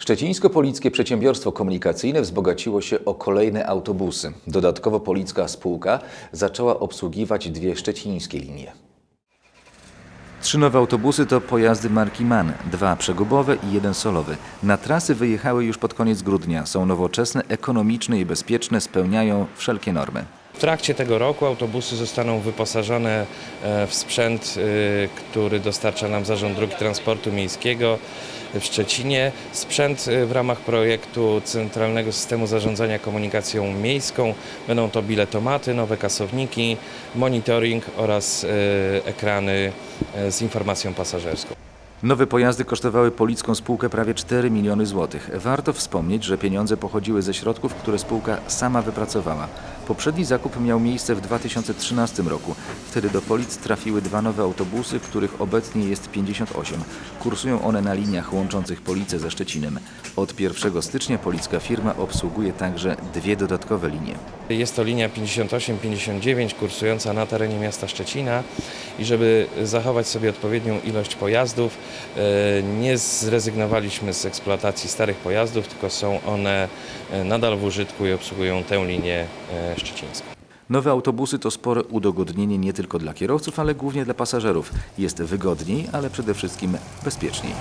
Szczecińsko-Polickie Przedsiębiorstwo Komunikacyjne wzbogaciło się o kolejne autobusy. Dodatkowo policka spółka zaczęła obsługiwać dwie szczecińskie linie. Trzy nowe autobusy to pojazdy marki MAN, dwa przegubowe i jeden solowy. Na trasy wyjechały już pod koniec grudnia. Są nowoczesne, ekonomiczne i bezpieczne, spełniają wszelkie normy. W trakcie tego roku autobusy zostaną wyposażone e, w sprzęt, y, który dostarcza nam Zarząd Dróg Transportu Miejskiego w Szczecinie. Sprzęt y, w ramach projektu Centralnego Systemu Zarządzania Komunikacją Miejską. Będą to biletomaty, nowe kasowniki, monitoring oraz ekrany z informacją pasażerską. Nowe pojazdy kosztowały policką spółkę prawie 4 miliony złotych. Warto wspomnieć, że pieniądze pochodziły ze środków, które spółka sama wypracowała. Poprzedni zakup miał miejsce w 2013 roku. Wtedy do Polic trafiły dwa nowe autobusy, których obecnie jest 58. Kursują one na liniach łączących Policę ze Szczecinem. Od 1 stycznia policka firma obsługuje także dwie dodatkowe linie. Jest to linia 58-59 kursująca na terenie miasta Szczecina i żeby zachować sobie odpowiednią ilość pojazdów, e, nie zrezygnowaliśmy z eksploatacji starych pojazdów, tylko są one e, nadal w użytku i obsługują tę linię szczecińską. Nowe autobusy to spore udogodnienie nie tylko dla kierowców, ale głównie dla pasażerów. Jest wygodniej, ale przede wszystkim bezpieczniej.